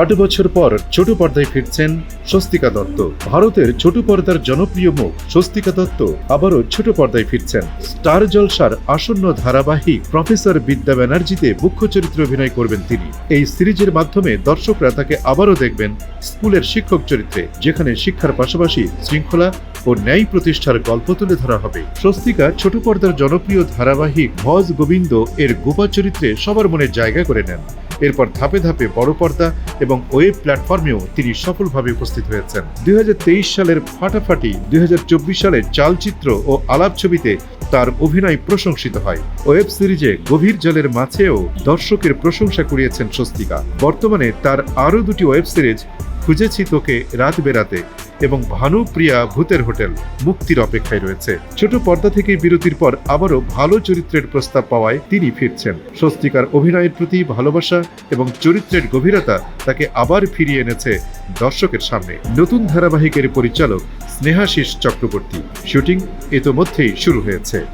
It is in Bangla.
আট বছর পর ছোট পর্দায় ফিরছেন স্বস্তিকা দত্ত। ভারতের ছোট পর্দার জনপ্রিয় মুখ স্বস্তিকা দত্ত আবারও ছোট পর্দায় ফিরছেন। স্টার জলসার আসন্ন ধারাবাহিক প্রফেসর বিদ্যা ব্যানার্জিতে মুখ্য চরিত্রে অভিনয় করবেন তিনি। এই সিরিজের মাধ্যমে দর্শকরা তাকে আবারও দেখবেন স্কুলের শিক্ষক চরিত্রে, যেখানে শিক্ষার পাশাপাশি শৃঙ্খলা ও ন্যায় প্রতিষ্ঠার গল্প তুলে ধরা হবে। স্বস্তিকা ছোট পর্দার জনপ্রিয় ধারাবাহিক ভজ গোবিন্দ এর গোপা চরিত্রে সবার মনে জায়গা করে নেন। এরপর ধাপে ধাপে বড় পর্দা এবং ওয়েব প্ল্যাটফর্মেও তিনি সফলভাবে উপস্থিত হয়েছেন। দুই হাজার তেইশ সালের ফাটাফাটি, দুই হাজার চব্বিশ সালের চালচিত্র ও আলাপ ছবিতে তার অভিনয় প্রশংসিত হয়। ওয়েব সিরিজে গভীর জলের মাঝেও দর্শকের প্রশংসা কুড়িয়েছেন স্বস্তিকা। বর্তমানে তার আরও দুটি ওয়েব সিরিজ খুঁজেছি তোকে রাত বেরাতে এবং ভানুপ্রিয়া ভূতের হোটেল মুক্তির অপেক্ষায় রয়েছে। ছোট পর্দা থেকে বিরতির পর আবারও ভালো চরিত্রের প্রস্তাব পাওয়ায় তিনি ফিরছেন। স্বস্তিকার অভিনয়ের প্রতি ভালোবাসা এবং চরিত্রের গভীরতা তাকে আবার ফিরিয়ে এনেছে দর্শকের সামনে। নতুন ধারাবাহিকের পরিচালক স্নেহাশিস চক্রবর্তী। শুটিং ইতোমধ্যেই শুরু হয়েছে।